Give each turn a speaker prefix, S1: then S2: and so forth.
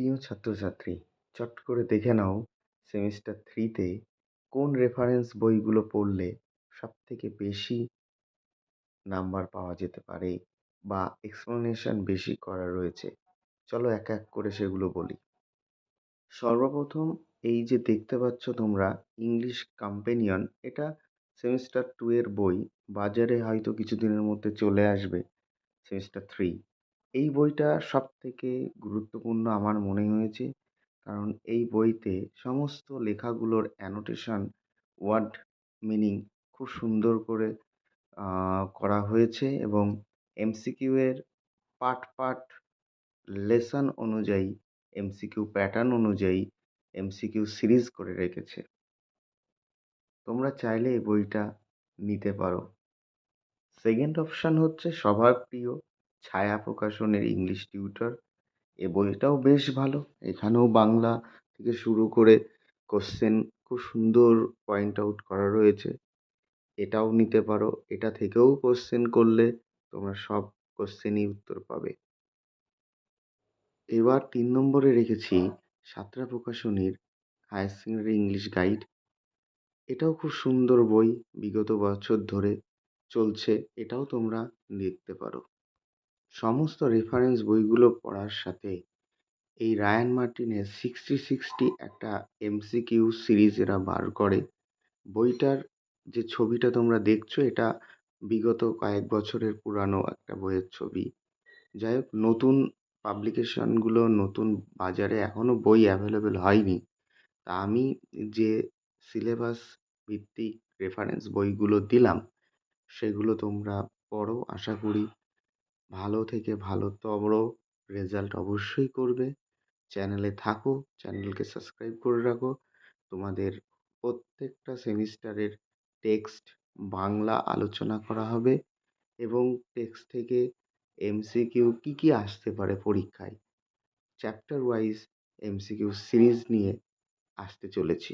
S1: প্রিয় ছাত্রছাত্রী, চট করে দেখে নাও সেমিস্টার থ্রিতে কোন রেফারেন্স বইগুলো পড়লে সব থেকে বেশি নাম্বার পাওয়া যেতে পারে বা এক্সপ্লানেশন বেশি করা রয়েছে। চলো এক এক করে সেগুলো বলি। সর্বপ্রথম এই যে দেখতে পাচ্ছ তোমরা ইংলিশ কম্পেনিয়ন এটা সেমিস্টার টু এর বই। বাজারে হয়তো কিছুদিনের মধ্যে চলে আসবে সেমিস্টার থ্রি। এই বইটা সব থেকে গুরুত্বপূর্ণ আমার মনে হয়েছে। কারণ এই বইতে সমস্ত লেখাগুলোর অ্যানোটেশন ওয়ার্ড মিনিং খুব সুন্দর করে করা হয়েছে এবং এমসিকিউ এর পার্ট পার্ট লেসন অনুযায়ী এমসিকিউ প্যাটার্ন অনুযায়ী এমসিকিউ সিরিজ করে রেখেছে। তোমরা চাইলে এই বইটা নিতে পারো। সেকেন্ড অপশান হচ্ছে সবার প্রিয়। ছায়া প্রকাশনের ইংলিশ টিউটর এ বইটাও বেশ ভালো। এখানেও বাংলা থেকে শুরু করে কোশ্চেন খুব সুন্দর পয়েন্ট আউট করা রয়েছে। এটাও নিতে পারো। এটা থেকেও কোশ্চেন করলে তোমরা সব কোশ্চেনই উত্তর পাবে। এবার তিন নম্বরে রেখেছি সাতরা প্রকাশনীর হায়ার সেকেন্ডারি ইংলিশ গাইড এটাও খুব সুন্দর বই, বিগত বছর ধরে চলছে। এটাও তোমরা দেখতে পারো। সমস্ত রেফারেন্স বইগুলো পড়ার সাথে এই রায়ান মার্টিনের সিক্সটি সিক্সটি একটা এমসিকিউ সিরিজ এরা বার করে। বইটার যে ছবিটা তোমরা দেখছ, এটা বিগত কয়েক বছরের পুরানো একটা বইয়ের ছবি। যাই হোক, নতুন পাবলিকেশনগুলো নতুন বাজারে এখনও বই অ্যাভেলেবেল হয়নি। তা আমি যে সিলেবাস ভিত্তিক রেফারেন্স বইগুলো দিলাম, সেগুলো তোমরা পড়ো, আশা করি ভালো থেকে ভালোতর রেজাল্ট অবশ্যই করবে। চ্যানেলে থাকো চ্যানেলকে সাবস্ক্রাইব করে রাখো। তোমাদের প্রত্যেকটা সেমিস্টারের টেক্সট বাংলা আলোচনা করা হবে এবং টেক্সট থেকে এমসিকিউ কী কী আসতে পারে পরীক্ষায়? চ্যাপ্টার ওয়াইজ এমসিকিউ সিরিজ নিয়ে আসতে চলেছি।